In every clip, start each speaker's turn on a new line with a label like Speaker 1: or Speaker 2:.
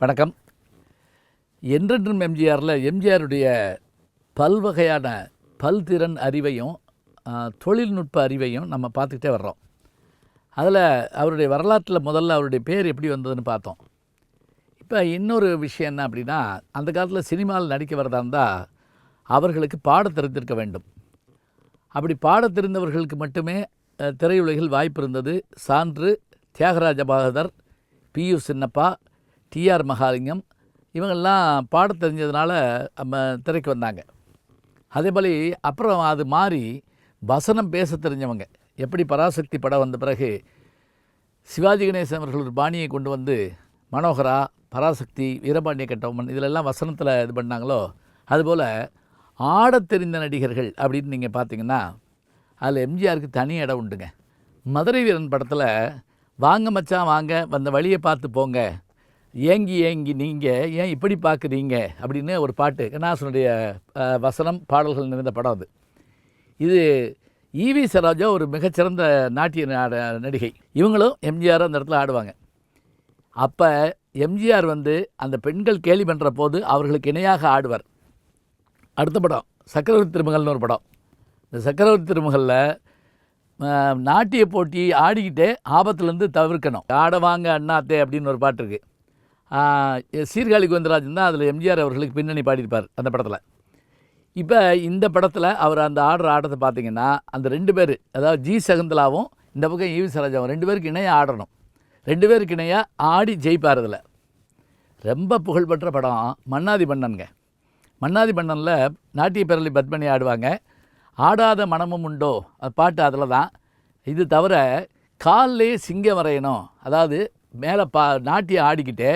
Speaker 1: வணக்கம். என்றென்றும் எம்ஜிஆரில் எம்ஜிஆருடைய பல்வகையான பல்திறன் அறிவையும் தொழில்நுட்ப அறிவையும் நம்ம பார்த்துக்கிட்டே வர்றோம். அதில் அவருடைய வரலாற்றில் முதல்ல அவருடைய பேர் எப்படி வந்ததுன்னு பார்த்தோம். இப்போ இன்னொரு விஷயம் என்ன அப்படின்னா அந்த காலத்தில் சினிமாவில் நடிக்க வரதா இருந்தால் அவர்களுக்கு பாடத் தெரிந்திருக்க வேண்டும். அப்படி பாடத் தெரிந்தவர்களுக்கு மட்டுமே திரையுலகில் வாய்ப்பு இருந்தது. சான்று Thyagaraja Bhagavathar P U Chinnappa T R Mahalingam இவங்கெல்லாம் பாடத் தெரிஞ்சதுனால நம்ம திரைக்கு வந்தாங்க. அதே போல அப்புறம் அது மாறி வசனம் பேச தெரிஞ்சவங்க எப்படி பராசக்தி படம் வந்த பிறகு சிவாஜி கணேசன் அவர்கள் ஒரு பாணியை கொண்டு வந்து மனோகரா பராசக்தி வீரபாண்டிய கட்டபொம்மன் இதிலெல்லாம் வசனத்தில் இது பண்ணாங்களோ? அதுபோல் ஆடத் தெரிந்த நடிகர்கள் அப்படின்னு நீங்கள் பார்த்தீங்கன்னா அதில் எம்ஜிஆருக்கு தனி இடம் உண்டுங்க. மதுரை வீரன் படத்தில் வாங்க மச்சான் வாங்க வந்த வழியை பார்த்து போங்க ஏங்கி ஏங்கி நீங்கள் ஏன் இப்படி பார்க்குறீங்க? அப்படின்னு ஒரு பாட்டு. கண்ணாசனுடைய வசனம் பாடல்கள் நிறைந்த படம் அது. இது ஈவி சரோஜா ஒரு மிகச்சிறந்த நாட்டிய நடிகை. இவங்களும் எம்ஜிஆர் அந்த இடத்துல ஆடுவாங்க. அப்போ எம்ஜிஆர் வந்து அந்த பெண்கள் கேலி பண்ணுற போது அவர்களுக்கு இணையாக ஆடுவார். அடுத்த படம் சக்கரவர்த்தி திருமகள்னு ஒரு படம். இந்த சக்கரவர்த்தி திருமகளில் நாட்டிய போட்டி ஆடிக்கிட்டே ஆபத்துலேருந்து தவிர்க்கணும். ஆட வாங்க அண்ணாத்தே அப்படின்னு ஒரு பாட்டு இருக்குது சீர்காழி கோவிந்தராஜன் தான் அதில் எம்ஜிஆர் அவர்களுக்கு பின்னணி பாடியிருப்பார் அந்த படத்தில். இப்போ இந்த படத்தில் அவர் அந்த ஆடுற ஆட்டத்தை பார்த்தீங்கன்னா அந்த ரெண்டு பேர் அதாவது ஜி சகுந்தலாவும் இந்த பக்கம் ஈவி சரோஜாவும் ரெண்டு பேருக்கு இணையாக ஆடணும். ரெண்டு பேருக்கு இணையாக ஆடி ஜெயிப்பார் அதில். ரொம்ப புகழ்பெற்ற படம் மன்னாதி மன்னனுங்க. மன்னாதி மன்னனில் நாட்டிய பேரலி பத்மினி ஆடுவாங்க. ஆடாத மனமும் உண்டோ? அது பாட்டு அதில் தான் இது தவிர காலிலே சிங்கம் வரையணும். அதாவது மேலே பா நாட்டியம் ஆடிக்கிட்டு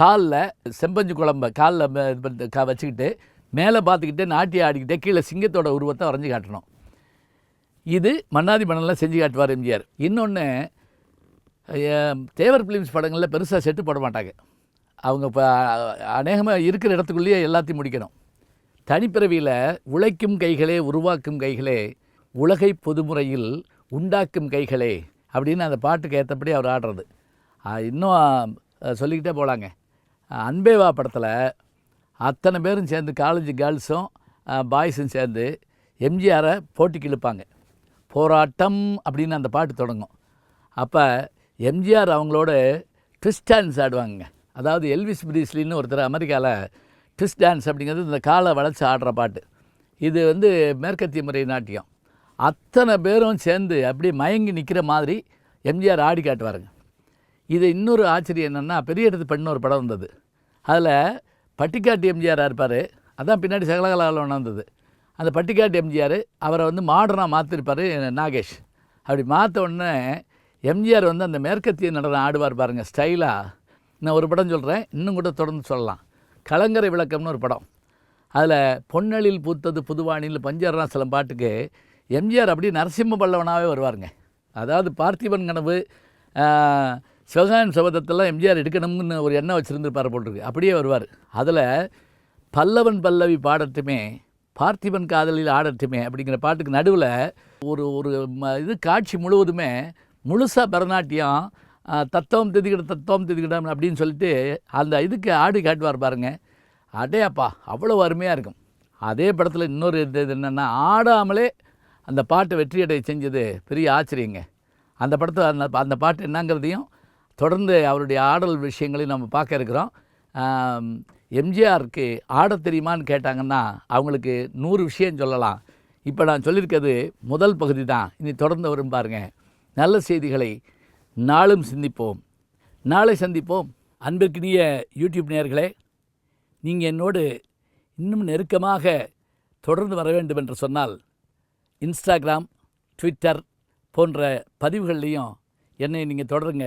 Speaker 1: காலில் செம்பஞ்சு குழம்ப காலில் க வச்சுக்கிட்டு மேலே பார்த்துக்கிட்டு நாட்டி ஆடிக்கிட்டே கீழே சிங்கத்தோட உருவத்தை வரைஞ்சி காட்டணும். இது மன்னாதி மன்னனில் செஞ்சு காட்டுவார் எம்ஜிஆர். இன்னொன்று தேவர் ஃபிலிம்ஸ் படங்களில் பெருசாக செட்டு போட மாட்டாங்க. அவங்க இப்போ அநேகமாக இருக்கிற இடத்துக்குள்ளேயே எல்லாத்தையும் முடிக்கணும். தனிப்பிறவியில் உழைக்கும் கைகளே உருவாக்கும் கைகளே உலகை பொதுமுறையில் உண்டாக்கும் கைகளே அப்படின்னு அந்த பாட்டுக்கு ஏற்றபடி அவர் ஆடுறது. இன்னும் சொல்லிக்கிட்டே போகலாங்க அன்பேவா படத்தில் அத்தனை பேரும் சேர்ந்து காலேஜ் கேர்ள்ஸும் பாய்ஸும் சேர்ந்து எம்ஜிஆரை போட்டிக்கு இழுப்பாங்க போராட்டம் அப்படின்னு அந்த பாட்டு தொடங்கும். அப்போ எம்ஜிஆர் அவங்களோட ட்விஸ்ட் டான்ஸ் ஆடுவாங்க அதாவது எல்விஸ் பிரீஸ்லின்னு ஒருத்தர் அமெரிக்காவில் ட்விஸ்ட் டான்ஸ் அப்படிங்கிறது இந்த காலை வளைச்சி ஆடுற பாட்டு. இது வந்து மேற்கத்திய முறை நாட்டியம். அத்தனை பேரும் சேர்ந்து அப்படியே மயங்கி நிற்கிற மாதிரி எம்ஜிஆர் ஆடி காட்டுவாருங்க. இது இன்னொரு ஆச்சரியம் என்னென்னா பெரிய இடத்து பெண்ணு ஒரு படம் வந்தது. அதில் பட்டிக்காட்டு எம்ஜிஆராக இருப்பார் அதான் பின்னாடி சகலகலாவில் வந்தது அந்த பட்டிக்காட்டு எம்ஜிஆர் அவரை வந்து மாடர்னாக மாற்றிருப்பார் நாகேஷ். அப்படி மாற்ற உடனே எம்ஜிஆர் வந்து அந்த மேற்கத்திய நடனம் ஆடுவார் பாருங்கள் ஸ்டைலாக நான் ஒரு படம் சொல்கிறேன் இன்னும் கூட தொடர்ந்து சொல்லலாம். கலங்கரை விளக்கம்னு ஒரு படம். அதில் பொன்னலில் பூத்தது புதுவானில் பஞ்சரணாசலம் பாட்டுக்கு எம்ஜிஆர் அப்படியே நரசிம்ம பல்லவனாகவே வருவாருங்க. அதாவது பார்த்திபன் கனவு சிவகாயம் சபதத்தெல்லாம் எம்ஜிஆர் எடுக்கணும்னு ஒரு எண்ணம் வச்சுருந்துருப்பார் போட்டிருக்கு அப்படியே வருவார். அதில் பல்லவன் பல்லவி பாடட்டுமே பார்த்திபன் காதலில் ஆடட்டுமே அப்படிங்கிற பாட்டுக்கு நடுவில் ஒரு ஒரு ம- இது காட்சி முழுவதுமே முழுசாக பரதநாட்டியம் தத்துவம் திதிக்கிட தத்துவம் திதிக்கிடம் அப்படின்னு சொல்லிட்டு அந்த இதுக்கு ஆடி காட்டுவார் பாருங்கள் அடேப்பா அவ்வளோ அருமையாக இருக்கும். அதே படத்தில் இன்னொரு இது என்னென்னா ஆடாமலே அந்த பாட்டை வெற்றியடை செஞ்சது. பெரிய ஆச்சரியங்க. அந்த படத்தை அந்த அந்த பாட்டு என்னங்கிறதையும் தொடர்ந்து அவருடைய ஆடல் விஷயங்களையும் நம்ம பார்க்க இருக்கிறோம். எம்ஜிஆருக்கு ஆடத் தெரியுமான்னு கேட்டாங்கன்னா அவங்களுக்கு நூறு விஷயம் சொல்லலாம். இப்போ நான் சொல்லியிருக்கிறது முதல் பகுதி தான். இனி தொடர்ந்து வரும் பாருங்க. நல்ல செய்திகளை நாளும் சிந்திப்போம். நாளை சந்திப்போம். அன்பிற்கினிய யூடியூப் நேயர்களே நீங்கள் என்னோடு இன்னும் நெருக்கமாக தொடர்ந்து வர வேண்டும் என்று சொன்னால் இன்ஸ்டாகிராம் ட்விட்டர் போன்ற பதிவுகள்லையும் என்னை நீங்கள் தொடருங்க.